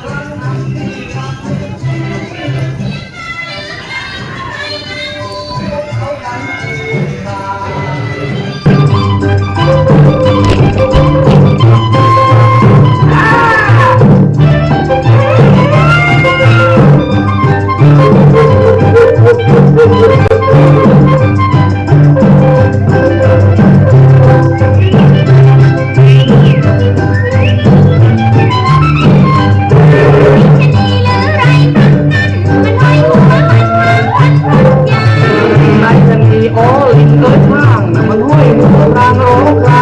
Hallelujah. เกิดข้างนำมานห้วยมือกลางโลกลาง